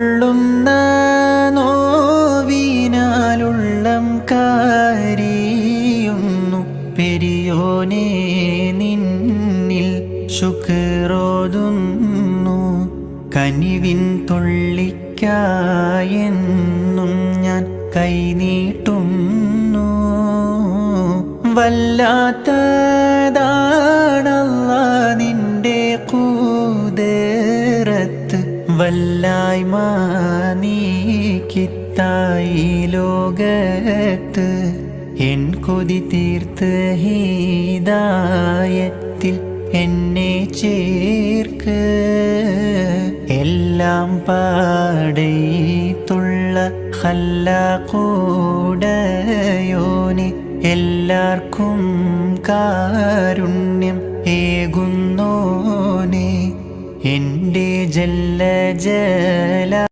ഉള്ളുന്ന നോവിനാലുള്ളം കാരിയുന്നു. പെരിയോനെ നിന്നിൽ ശുക്രോതുന്നു. കനിവിൻ തുള്ളിക്കായെന്നും ഞാൻ കൈനീട്ടുന്നു. വല്ലാത്തതാണല്ല വല്ലായ്മ നീക്കിത്തായി ലോകത്ത് എൻ കൊതി തീർത്ത് ഹീതായത്തിൽ എന്നെ ചേർക്ക്. എല്ലാം പാടത്തുള്ള ഹല്ല കൂടയോന് എല്ലാവർക്കും കാരുണ്യം ഏകുന്നോനെ എന്റെ ജല്ല ജല